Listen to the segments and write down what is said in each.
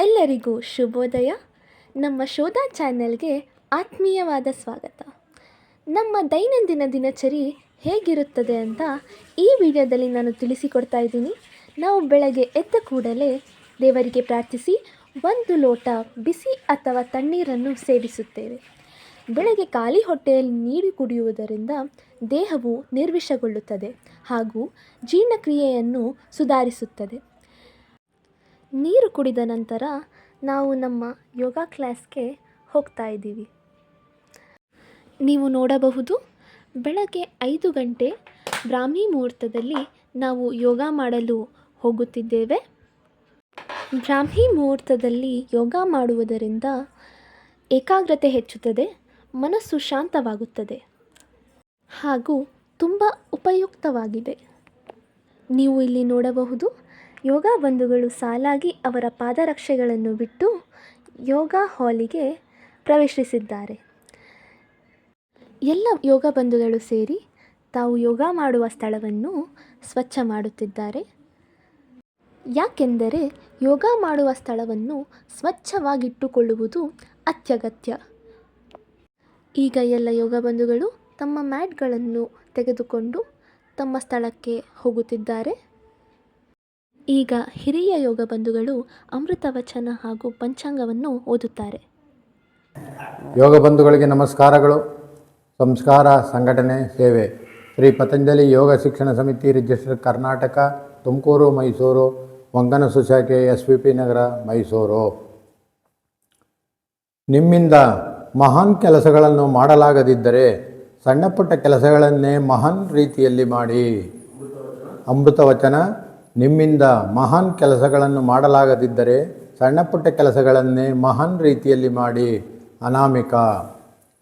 ಎಲ್ಲರಿಗೂ ಶುಭೋದಯ. ನಮ್ಮ ಶೋಧ ಚಾನೆಲ್ಗೆ ಆತ್ಮೀಯವಾದ ಸ್ವಾಗತ. ನಮ್ಮ ದೈನಂದಿನ ದಿನಚರಿ ಹೇಗಿರುತ್ತದೆ ಅಂತ ಈ ವಿಡಿಯೋದಲ್ಲಿ ನಾನು ತಿಳಿಸಿಕೊಡ್ತಾ ಇದ್ದೀನಿ. ನಾವು ಬೆಳಗ್ಗೆ ಎದ್ದ ಕೂಡಲೇ ದೇವರಿಗೆ ಪ್ರಾರ್ಥಿಸಿ ಒಂದು ಲೋಟ ಬಿಸಿ ಅಥವಾ ತಣ್ಣೀರನ್ನು ಸೇವಿಸುತ್ತೇವೆ. ಬೆಳಗ್ಗೆ ಖಾಲಿ ಹೊಟ್ಟೆಯಲ್ಲಿ ನೀರು ಕುಡಿಯುವುದರಿಂದ ದೇಹವು ನಿರ್ವಿಷಗೊಳ್ಳುತ್ತದೆ ಹಾಗೂ ಜೀರ್ಣಕ್ರಿಯೆಯನ್ನು ಸುಧಾರಿಸುತ್ತದೆ. ನೀರು ಕುಡಿದ ನಂತರ ನಾವು ನಮ್ಮ ಯೋಗ ಕ್ಲಾಸ್ಗೆ ಹೋಗ್ತಾ ಇದ್ದೀವಿ. ನೀವು ನೋಡಬಹುದು, ಬೆಳಗ್ಗೆ ಐದು ಗಂಟೆ ಬ್ರಾಹ್ಮಿ ಮುಹೂರ್ತದಲ್ಲಿ ನಾವು ಯೋಗ ಮಾಡಲು ಹೋಗುತ್ತಿದ್ದೇವೆ. ಬ್ರಾಹ್ಮಿ ಮುಹೂರ್ತದಲ್ಲಿ ಯೋಗ ಮಾಡುವುದರಿಂದ ಏಕಾಗ್ರತೆ ಹೆಚ್ಚುತ್ತದೆ, ಮನಸ್ಸು ಶಾಂತವಾಗುತ್ತದೆ ಹಾಗೂ ತುಂಬ ಉಪಯುಕ್ತವಾಗಿದೆ. ನೀವು ಇಲ್ಲಿ ನೋಡಬಹುದು ಯೋಗ ಬಂಧುಗಳು ಸಾಲಾಗಿ ಅವರ ಪಾದರಕ್ಷೆಗಳನ್ನು ಬಿಟ್ಟು ಯೋಗ ಹಾಲಿಗೆ ಪ್ರವೇಶಿಸಿದ್ದಾರೆ. ಎಲ್ಲ ಯೋಗ ಬಂಧುಗಳು ಸೇರಿ ತಾವು ಯೋಗ ಮಾಡುವ ಸ್ಥಳವನ್ನು ಸ್ವಚ್ಛ ಮಾಡುತ್ತಿದ್ದಾರೆ. ಯಾಕೆಂದರೆ ಯೋಗ ಮಾಡುವ ಸ್ಥಳವನ್ನು ಸ್ವಚ್ಛವಾಗಿಟ್ಟುಕೊಳ್ಳುವುದು ಅತ್ಯಗತ್ಯ. ಈಗ ಎಲ್ಲ ಯೋಗ ಬಂಧುಗಳು ತಮ್ಮ ಮ್ಯಾಟ್ಗಳನ್ನು ತೆಗೆದುಕೊಂಡು ತಮ್ಮ ಸ್ಥಳಕ್ಕೆ ಹೋಗುತ್ತಿದ್ದಾರೆ. ಈಗ ಹಿರಿಯ ಯೋಗ ಬಂಧುಗಳು ಅಮೃತ ವಚನ ಹಾಗೂ ಪಂಚಾಂಗವನ್ನು ಓದುತ್ತಾರೆ. ಯೋಗ ಬಂಧುಗಳಿಗೆ ನಮಸ್ಕಾರಗಳು. ಸಂಸ್ಕಾರ, ಸಂಘಟನೆ, ಸೇವೆ. ಶ್ರೀ ಪತಂಜಲಿ ಯೋಗ ಶಿಕ್ಷಣ ಸಮಿತಿ ರಿಜಿಸ್ಟರ್ ಕರ್ನಾಟಕ, ತುಮಕೂರು, ಮೈಸೂರು, ವಂಗನ ಶಾಖೆ S V P Nagar, Mysuru. ನಿಮ್ಮಿಂದ ಮಹಾನ್ ಕೆಲಸಗಳನ್ನು ಮಾಡಲಾಗದಿದ್ದರೆ ಸಣ್ಣಪುಟ್ಟ ಕೆಲಸಗಳನ್ನೇ ಮಹಾನ್ ರೀತಿಯಲ್ಲಿ ಮಾಡಿ. ಅಮೃತ ವಚನ ನಿಮ್ಮಿಂದ ಮಹಾನ್ ಕೆಲಸಗಳನ್ನು ಮಾಡಲಾಗದಿದ್ದರೆ ಸಣ್ಣ ಪುಟ್ಟ ಕೆಲಸಗಳನ್ನೇ ಮಹಾನ್ ರೀತಿಯಲ್ಲಿ ಮಾಡಿ ಅನಾಮಿಕ.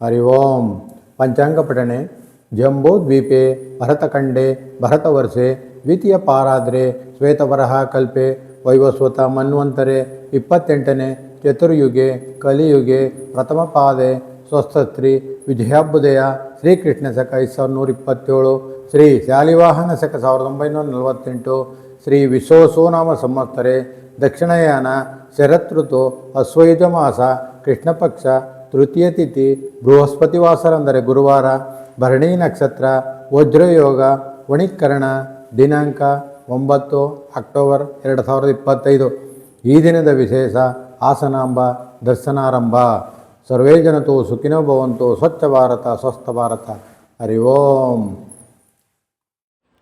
ಹರಿ ಓಂ. ಪಂಚಾಂಗ ಪಠಣೆ. ಜಂಬೂ ದ್ವೀಪೆ ಭರತಖಂಡೆ ಭರತವರ್ಷೆ ದ್ವಿತೀಯ ಪಾರಾದ್ರೆ ಶ್ವೇತವರಹ ಕಲ್ಪೆ, ವೈವಸ್ವತ ಮನ್ವಂತರೆ, ಇಪ್ಪತ್ತೆಂಟನೇ ಚತುರ್ಯುಗೆ, ಕಲಿಯುಗೆ, ಪ್ರಥಮ ಪಾದೆ, ಸ್ವಸ್ಥತ್ರಿ ವಿಜಯಾಭುದಯ ಶ್ರೀಕೃಷ್ಣ ಶಕ ಐದು ಸಾವಿರದ ನೂರ ಇಪ್ಪತ್ತೇಳು, ಶ್ರೀ ಶಾಲಿವಾಹನ ಶಕ ಸಾವಿರದ ಒಂಬೈನೂರ ನಲವತ್ತೆಂಟು ಶ್ರೀ ವಿಶ್ವಸೋನಾಮ ಸಂವತ್ಸರೆ ದಕ್ಷಿಣಯಾನ, ಶರತ್ಋತು ಅಶ್ವಯುಜ ಮಾಸ ಕೃಷ್ಣ ಪಕ್ಷ ತೃತೀಯ ತಿಥಿ ಬೃಹಸ್ಪತಿವಾಸರ ಅಂದರೆ ಗುರುವಾರ, ಭರಣಿ ನಕ್ಷತ್ರ, ವಜ್ರಯೋಗ, ವಣಿಕರಣ, ದಿನಾಂಕ ಒಂಬತ್ತು ಅಕ್ಟೋಬರ್ ಎರಡು ಸಾವಿರದ ಇಪ್ಪತ್ತೈದು. ಈ ದಿನದ ವಿಶೇಷ ಆಸನಾಂಬ ದರ್ಶನಾರಂಭ. ಸರ್ವೇ ಜನತು ಸುಖಿನೋ ಭವಂತು, ಸ್ವಚ್ಛ ಭಾರತ, ಸ್ವಸ್ಥ ಭಾರತ. ಹರಿ ಓಂ.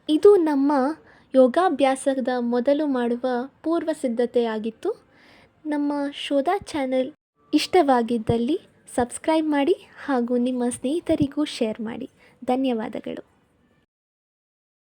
ಇದು ನಮ್ಮ ಯೋಗಾಭ್ಯಾಸದ ಮೊದಲು ಮಾಡುವ ಪೂರ್ವ ಸಿದ್ಧತೆಯಾಗಿತ್ತು. ನಮ್ಮ ಶೋಧ ಚಾನೆಲ್ ಇಷ್ಟವಾಗಿದ್ದಲ್ಲಿ ಸಬ್ಸ್ಕ್ರೈಬ್ ಮಾಡಿ ಹಾಗೂ ನಿಮ್ಮ ಸ್ನೇಹಿತರಿಗೂ ಶೇರ್ ಮಾಡಿ. ಧನ್ಯವಾದಗಳು.